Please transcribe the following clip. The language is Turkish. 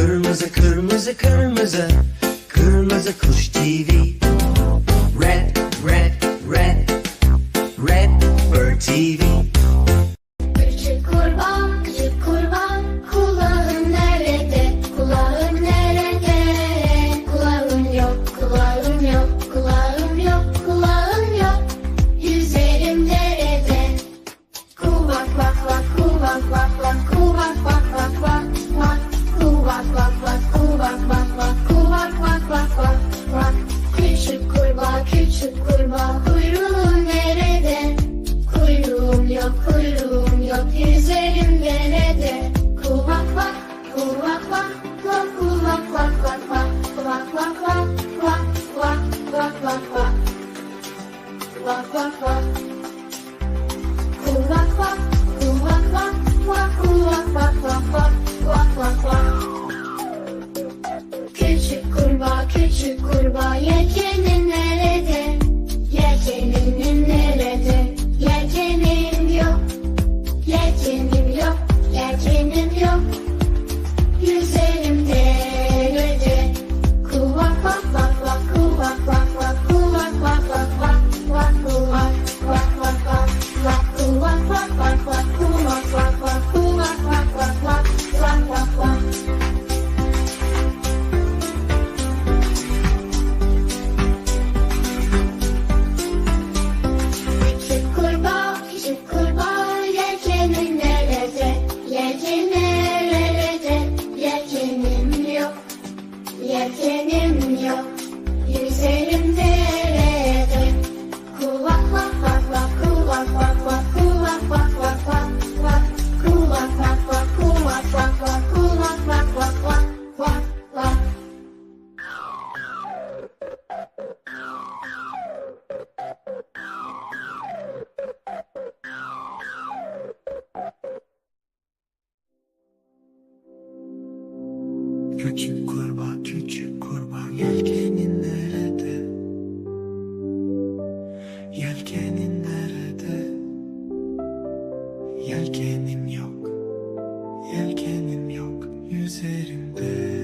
Kırmızı kırmızı kırmızı. Kırmızı kuş TV Red red red. Red Bird TV kurma kurma Halim derede Kulak vak vak vak Kulak vak vak Kulak vak vak vak vak Kulak vak vak Kulak vak vak Kulak vak vak vak Küçük Yelkenin nerede? Yelkenin nerede? Yelkenim yok Yelkenim yok Yüzerimde